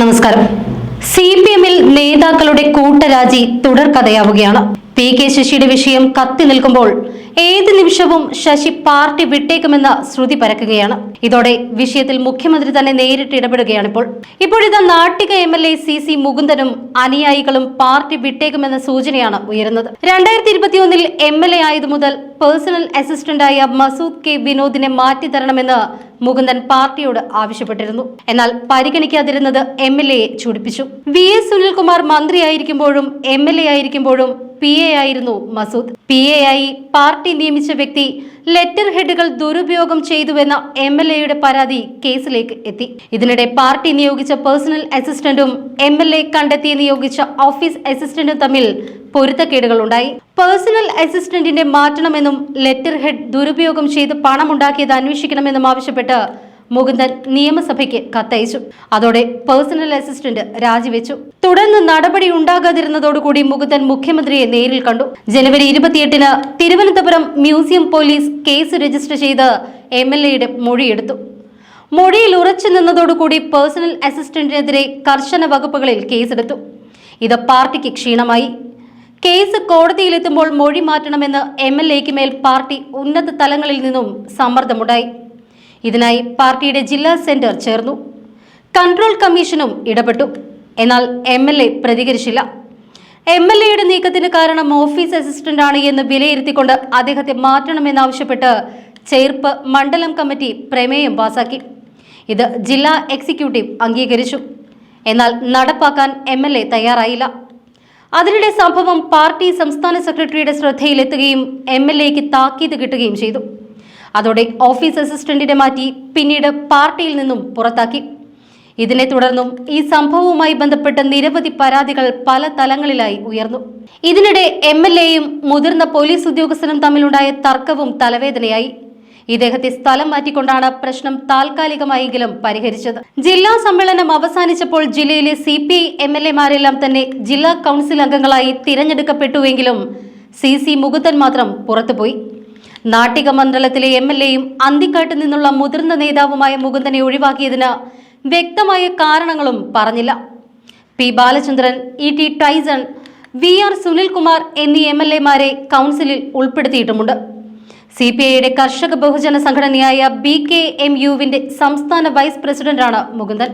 നമസ്കാരം. C P എമ്മിൽ നേതാക്കളുടെ കൂട്ടരാജി തുടർക്കഥയാവുകയാണ് പി കെ ശശിയുടെ വിഷയം കത്തി നിൽക്കുമ്പോൾ ഏത് നിമിഷവും ശശി പാർട്ടി വിട്ടേക്കുമെന്ന ശ്രുതി പരക്കുകയാണ്. ഇതോടെ വിഷയത്തിൽ മുഖ്യമന്ത്രി തന്നെ നേരിട്ട് ഇടപെടുകയാണ് ഇപ്പോൾ ഇപ്പോഴിതാ Nattika M L A C C മുകുന്ദനും അനുയായികളും പാർട്ടി വിട്ടേക്കുമെന്ന സൂചനയാണ് ഉയരുന്നത്. രണ്ടായിരത്തി ഇരുപത്തിയൊന്നിൽ എം എൽ എ ആയതു മുതൽ പേഴ്സണൽ അസിസ്റ്റന്റായ മസൂദ് കെ വിനോദിനെ മാറ്റി തരണമെന്ന് മുകുന്ദൻ പാർട്ടിയോട് ആവശ്യപ്പെട്ടിരുന്നു. എന്നാൽ പരിഗണിക്കാതിരുന്നത് എം എൽ എയെ ചൂടിപ്പിച്ചു. വി എസ് സുനിൽകുമാർ മന്ത്രിയായിരിക്കുമ്പോഴും എം എൽ എ ആയിരിക്കുമ്പോഴും പി എ ആയിരുന്നു മസൂദ്. പി എ ആയി പാർട്ടി നിയമിച്ച വ്യക്തി ലെറ്റർ ഹെഡുകൾ ദുരുപയോഗം ചെയ്തുവെന്ന എം എൽ എയുടെ പരാതി കേസിലേക്ക് എത്തി. ഇതിനിടെ പാർട്ടി നിയോഗിച്ച പേഴ്സണൽ അസിസ്റ്റന്റും എം എൽ എ കണ്ടെത്തി നിയോഗിച്ച ഓഫീസ് അസിസ്റ്റന്റും തമ്മിൽ പൊരുത്തക്കേടുകൾ ഉണ്ടായി. പേഴ്സണൽ അസിസ്റ്റന്റിനെ മാറ്റണമെന്നും ലെറ്റർ ഹെഡ് ദുരുപയോഗം ചെയ്ത് പണമുണ്ടാക്കിയത് അന്വേഷിക്കണമെന്നും ആവശ്യപ്പെട്ട് മുകുന്ദൻ നിയമസഭയ്ക്ക് കത്തയച്ചു. അതോടെ പേഴ്സണൽ അസിസ്റ്റന്റ് രാജിവെച്ചു. തുടർന്ന് നടപടി ഉണ്ടാകാതിരുന്നതോടുകൂടി മുകുന്ദൻ മുഖ്യമന്ത്രിയെ നേരിൽ കണ്ടു. ജനുവരി ഇരുപത്തിയെട്ടിന് Thiruvananthapuram museum police case register ചെയ്ത് എം എൽ എയുടെ മൊഴിയെടുത്തു. മൊഴിയിൽ ഉറച്ചു നിന്നതോടുകൂടി പേഴ്സണൽ അസിസ്റ്റന്റിനെതിരെ കർശന വകുപ്പുകളിൽ കേസെടുത്തു. ഇത് പാർട്ടിക്ക് ക്ഷീണമായി. കേസ് കോടതിയിലെത്തുമ്പോൾ മൊഴി മാറ്റണമെന്ന് എം എൽ എക്ക് മേൽ പാർട്ടി ഉന്നത തലങ്ങളിൽ നിന്നും സമ്മർദ്ദമുണ്ടായി. ഇതിനായി പാർട്ടിയുടെ ജില്ലാ സെന്റർ ചേർന്നു. കൺട്രോൾ കമ്മീഷനും ഇടപെട്ടു. എന്നാൽ എം എൽ എ പ്രതികരിച്ചില്ല. എം എൽ എയുടെ നീക്കത്തിന് കാരണം ഓഫീസ് അസിസ്റ്റന്റ് ആണ് എന്ന് വിലയിരുത്തിക്കൊണ്ട് അദ്ദേഹത്തെ മാറ്റണമെന്നാവശ്യപ്പെട്ട് ചേർപ്പ് മണ്ഡലം കമ്മിറ്റി പ്രമേയം പാസാക്കി. ഇത് ജില്ലാ എക്സിക്യൂട്ടീവ് അംഗീകരിച്ചു. എന്നാൽ നടപ്പാക്കാൻ എം എൽ എ തയ്യാറായില്ല. അതിനിടെ സംഭവം പാർട്ടി സംസ്ഥാന സെക്രട്ടറിയുടെ ശ്രദ്ധയിലെത്തുകയും എം എൽ എക്ക് താക്കീത് കിട്ടുകയും ചെയ്തു. അതോടെ ഓഫീസ് അസിസ്റ്റന്റിനെ മാറ്റി പിന്നീട് പാർട്ടിയിൽ നിന്നും പുറത്താക്കി. ഇതിനെ തുടർന്നും ഈ സംഭവവുമായി ബന്ധപ്പെട്ട് നിരവധി പരാതികൾ പല തലങ്ങളിലായി ഉയർന്നു. ഇതിനിടെ എം എൽ എയും മുതിർന്ന പോലീസ് ഉദ്യോഗസ്ഥനും തമ്മിലുണ്ടായ തർക്കവും തലവേദനയായി. ഇദ്ദേഹത്തെ സ്ഥലം മാറ്റിക്കൊണ്ടാണ് പ്രശ്നം താൽക്കാലികമായെങ്കിലും പരിഹരിച്ചത്. ജില്ലാ സമ്മേളനം അവസാനിച്ചപ്പോൾ ജില്ലയിലെ C P I M L എമാരെല്ലാം തന്നെ ജില്ലാ കൗൺസിൽ അംഗങ്ങളായി തിരഞ്ഞെടുക്കപ്പെട്ടുവെങ്കിലും സി സി മുകുന്ദൻ മാത്രം പുറത്തുപോയി. നാട്ടിക മണ്ഡലത്തിലെ എം എൽ എയും അന്തിക്കാട്ട് നിന്നുള്ള മുതിർന്ന നേതാവുമായ മുകുന്ദനെ ഒഴിവാക്കിയതിന് വ്യക്തമായ കാരണങ്ങളും പറഞ്ഞില്ല. P Balachandran E T Tyson V R Sunilkumar എന്നീ എം എൽ എമാരെ കൗൺസിലിൽ ഉൾപ്പെടുത്തിയിട്ടുമുണ്ട്. സി പി ഐയുടെ കർഷക ബഹുജന സംഘടനയായ ബി കെ എം യുവിന്റെ സംസ്ഥാന വൈസ് പ്രസിഡന്റാണ് മുകുന്ദൻ.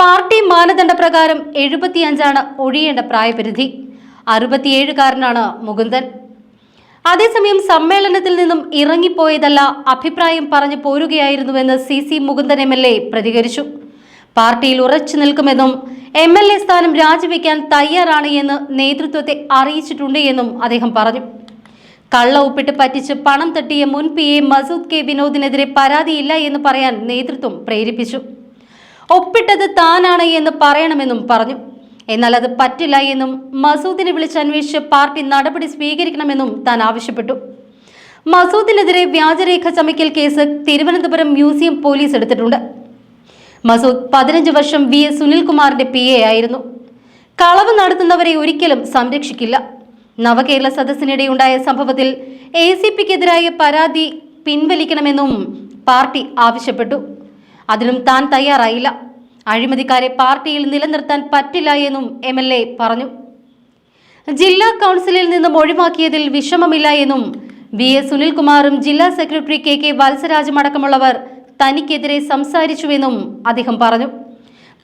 പാർട്ടി മാനദണ്ഡ പ്രകാരം എഴുപത്തിയഞ്ചാണ് ഒഴിയേണ്ട പ്രായപരിധി. അറുപത്തിയേഴുകാരനാണ് മുകുന്ദൻ. അതേസമയം സമ്മേളനത്തിൽ നിന്നും ഇറങ്ങിപ്പോയതല്ല അഭിപ്രായം പറഞ്ഞു പോരുകയായിരുന്നുവെന്ന് C C Mukundan M L A പ്രതികരിച്ചു. പാർട്ടിയിൽ ഉറച്ചു നിൽക്കുമെന്നും എം എൽ എ സ്ഥാനം രാജിവെക്കാൻ തയ്യാറാണ് എന്ന് നേതൃത്വത്തെ അറിയിച്ചിട്ടുണ്ട് എന്നും അദ്ദേഹം പറഞ്ഞു. കള്ള ഉപ്പിട്ട് പറ്റിച്ച് പണം തട്ടിയ മുൻ പി എ മസൂദ് കെ വിനോദിനെതിരെ പരാതിയില്ല എന്ന് പറയാൻ നേതൃത്വം പ്രേരിപ്പിച്ചു. ഒപ്പിട്ടത് താനാണ് എന്ന് പറയണമെന്നും പറഞ്ഞു. എന്നാൽ അത് പറ്റില്ല എന്നും മസൂദിനെ വിളിച്ച് അന്വേഷിച്ച് പാർട്ടി നടപടി സ്വീകരിക്കണമെന്നും താൻ ആവശ്യപ്പെട്ടു. മസൂദിനെതിരെ വ്യാജരേഖ ചമയ്ക്കൽ കേസ് തിരുവനന്തപുരം മ്യൂസിയം പോലീസ് എടുത്തിട്ടുണ്ട്. മസൂദ് പതിനഞ്ച് വർഷം വി എസ് സുനിൽകുമാറിന്റെ പി എ ആയിരുന്നു. കളവ് നടത്തുന്നവരെ ഒരിക്കലും സംരക്ഷിക്കില്ല. നവകേരള സദസ്സിനിടെ ഉണ്ടായ സംഭവത്തിൽ എ സി പിക്കെതിരായ പരാതി പിൻവലിക്കണമെന്നും പാർട്ടി ആവശ്യപ്പെട്ടു. അതിനും താൻ തയ്യാറായില്ല. അഴിമതിക്കാരെ പാർട്ടിയിൽ നിലനിർത്താൻ പറ്റില്ല എന്നും എം പറഞ്ഞു. ജില്ലാ കൗൺസിലിൽ നിന്നും ഒഴിവാക്കിയതിൽ വിഷമമില്ല എന്നും വി എസ് സുനിൽകുമാറും ജില്ലാ സെക്രട്ടറി കെ കെ വത്സരാജും അടക്കമുള്ളവർ തനിക്കെതിരെ സംസാരിച്ചുവെന്നും അദ്ദേഹം പറഞ്ഞു.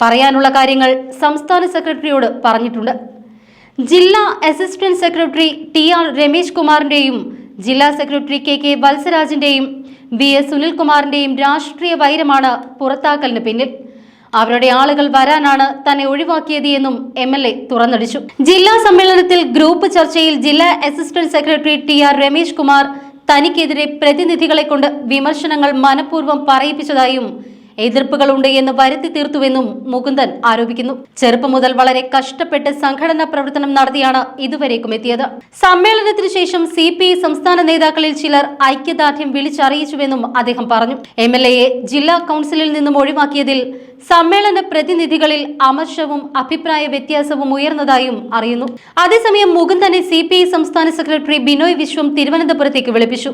പറയാനുള്ള കാര്യങ്ങൾ സംസ്ഥാന സെക്രട്ടറിയോട് പറഞ്ഞിട്ടുണ്ട്. ജില്ലാ assistant secretary T R Ramesh കുമാറിന്റെയും ജില്ലാ സെക്രട്ടറി കെ കെ വത്സരാജിന്റെയും വി എസ് സുനിൽകുമാറിന്റെയും രാഷ്ട്രീയ വൈരമാണ് പുറത്താക്കലിന് പിന്നിൽ. അവരുടെ ആളുകൾ വരാനാണ് തന്നെ ഒഴിവാക്കിയത് എന്നും എം എൽ എ തുറന്നടിച്ചു. ജില്ലാ സമ്മേളനത്തിൽ ഗ്രൂപ്പ് ചർച്ചയിൽ ജില്ലാ assistant secretary T R Ramesh Kumar തനിക്കെതിരെ പ്രതിനിധികളെ കൊണ്ട് വിമർശനങ്ങൾ മനഃപൂർവം പറയിപ്പിച്ചതായും എതിർപ്പുകളുണ്ട് എന്ന് വരുത്തി തീർത്തുവെന്നും മുകുന്ദൻ ആരോപിക്കുന്നു. ചെറുപ്പം മുതൽ വളരെ കഷ്ടപ്പെട്ട് സംഘടനാ പ്രവർത്തനം നടത്തിയാണ് ഇതുവരേക്കും എത്തിയത്. സമ്മേളനത്തിന് ശേഷം സി പി ഐ സംസ്ഥാന നേതാക്കളിൽ ചിലർ ഐക്യദാർഢ്യം വിളിച്ചറിയിച്ചുവെന്നും അദ്ദേഹം പറഞ്ഞു. എം എൽ എയെ ജില്ലാ കൗൺസിലിൽ നിന്നും ഒഴിവാക്കിയതിൽ സമ്മേളന പ്രതിനിധികളിൽ അമർഷവും അഭിപ്രായ വ്യത്യാസവും ഉയർന്നതായും അറിയുന്നു. അതേസമയം മുകുന്ദനെ സി പി ഐ സംസ്ഥാന സെക്രട്ടറി ബിനോയ് വിശ്വം തിരുവനന്തപുരത്തേക്ക് വിളിപ്പിച്ചു.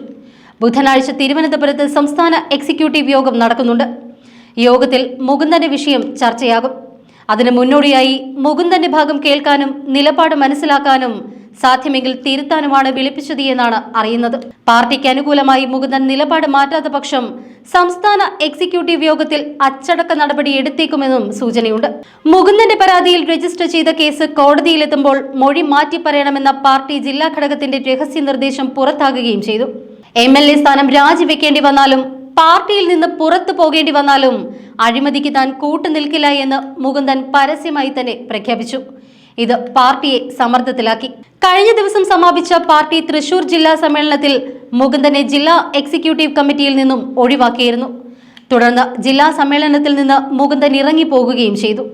ബുധനാഴ്ച തിരുവനന്തപുരത്ത് സംസ്ഥാന എക്സിക്യൂട്ടീവ് യോഗം നടക്കുന്നുണ്ട്. യോഗത്തിൽ മുകുന്ദന്റെ വിഷയം ചർച്ചയാകും. അതിന് മുന്നോടിയായി മുകുന്ദന്റെ ഭാഗം കേൾക്കാനും നിലപാട് മനസ്സിലാക്കാനും സാധ്യമെങ്കിൽ തിരുത്താനുമാണ് വിളിപ്പിച്ചത് എന്നാണ് അറിയുന്നത്. പാർട്ടിക്ക് അനുകൂലമായി മുകുന്ദൻ നിലപാട് മാറ്റാത്ത പക്ഷം സംസ്ഥാന എക്സിക്യൂട്ടീവ് യോഗത്തിൽ അച്ചടക്ക നടപടി എടുത്തേക്കുമെന്നും സൂചനയുണ്ട്. മുകുന്ദന്റെ പരാതിയിൽ രജിസ്റ്റർ ചെയ്ത കേസ് കോടതിയിലെത്തുമ്പോൾ മൊഴി മാറ്റി പറയണമെന്ന പാർട്ടി ജില്ലാ ഘടകത്തിന്റെ രഹസ്യ നിർദ്ദേശം പുറത്താകുകയും ചെയ്തു. എം എൽ എ സ്ഥാനം രാജിവെക്കേണ്ടി വന്നാലും പാർട്ടിയിൽ നിന്ന് പുറത്തു പോകേണ്ടി വന്നാലും അഴിമതിക്ക് താൻ കൂട്ടുനിൽക്കില്ല എന്ന് മുകുന്ദൻ പരസ്യമായി തന്നെ പ്രഖ്യാപിച്ചു. ഇത് പാർട്ടിയെ സമ്മർദ്ദത്തിലാക്കി. കഴിഞ്ഞ ദിവസം സമാപിച്ച പാർട്ടി തൃശൂർ ജില്ലാ സമ്മേളനത്തിൽ മുകുന്ദനെ ജില്ലാ എക്സിക്യൂട്ടീവ് കമ്മിറ്റിയിൽ നിന്നും ഒഴിവാക്കിയിരുന്നു. തുടർന്ന് ജില്ലാ സമ്മേളനത്തിൽ നിന്ന് മുകുന്ദൻ ഇറങ്ങിപ്പോകുകയും ചെയ്തു.